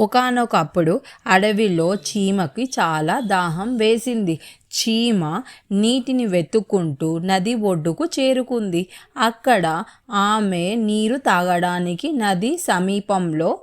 ఒకానొకప్పుడు అడవిలో చీమకి చాలా దాహం వేసింది. చీమ నీటిని వెతుక్కుంటూ నది ఒడ్డుకు చేరుకుంది. అక్కడ ఆమె నీరు తాగడానికి నది సమీపంలో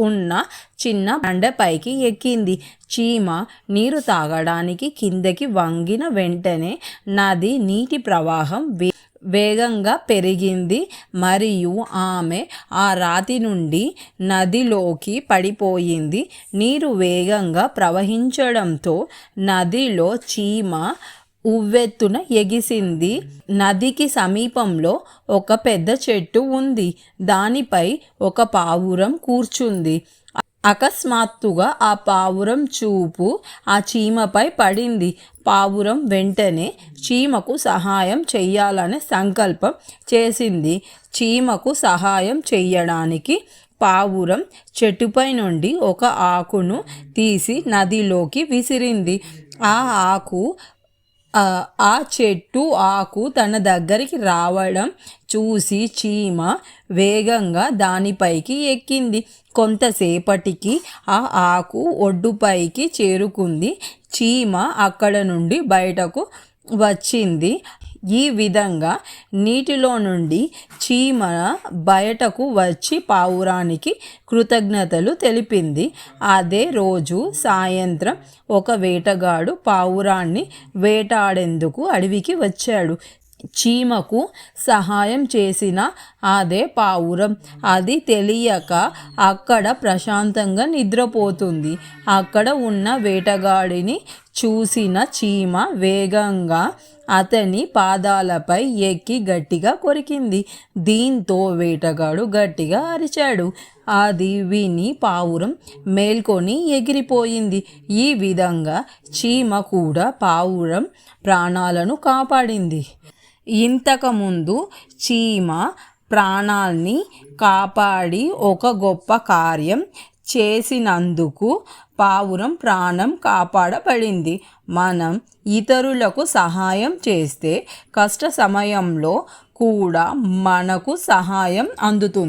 ఉన్న చిన్న బండపైకి ఎక్కింది. చీమ నీరు తాగడానికి కిందకి వంగిన వెంటనే నది నీటి ప్రవాహం వే- వేగంగా పెరిగింది. మరియు ఆమె ఆ రాతి నుండి నదిలోకి పడిపోయింది. నీరు వేగంగా ప్రవహించడంతో నదిలో చీమ ఉవ్వెత్తున ఎగిసింది. నదికి సమీపంలో ఒక పెద్ద చెట్టు ఉంది. దానిపై ఒక పావురం కూర్చుంది. అకస్మాత్తుగా ఆ పావురం చూపు ఆ చీమపై పడింది. పావురం వెంటనే చీమకు సహాయం చెయ్యాలనే సంకల్పం చేసింది. చీమకు సహాయం చెయ్యడానికి పావురం చెట్టుపై నుండి ఒక ఆకును తీసి నదిలోకి విసిరింది. ఆ ఆకు ఆ ఆ చెట్టు ఆకు తన దగ్గరికి రావడం చూసి చీమ వేగంగా దానిపైకి ఎక్కింది. కొంతసేపటికి ఆ ఆకు ఒడ్డుపైకి చేరుకుంది. చీమ అక్కడ నుండి బయటకు వచ్చింది. ఈ విధంగా నీటిలో నుండి చీమ బయటకు వచ్చి పావురానికి కృతజ్ఞతలు తెలిపింది. అదే రోజు సాయంత్రం ఒక వేటగాడు పావురాన్ని వేటాడేందుకు అడవికి వచ్చాడు. చీమకు సహాయం చేసిన అదే పావురం. అది తెలియక అక్కడ ప్రశాంతంగా నిద్రపోతుంది. అక్కడ ఉన్న వేటగాడిని చూసిన చీమ వేగంగా అతని పాదాలపై ఎక్కి గట్టిగా కొరికింది. దీంతో వేటగాడు గట్టిగా అరిచాడు. అది విని పావురం మేల్కొని ఎగిరిపోయింది. ఈ విధంగా చీమ కూడా పావురం ప్రాణాలను కాపాడింది. ఇంతకుముందు చీమ ప్రాణాల్ని కాపాడి ఒక గొప్ప కార్యం చేసినందుకు పావురం ప్రాణం కాపాడబడింది. మనం ఇతరులకు సహాయం చేస్తే కష్ట సమయంలో కూడా మనకు సహాయం అందుతుంది.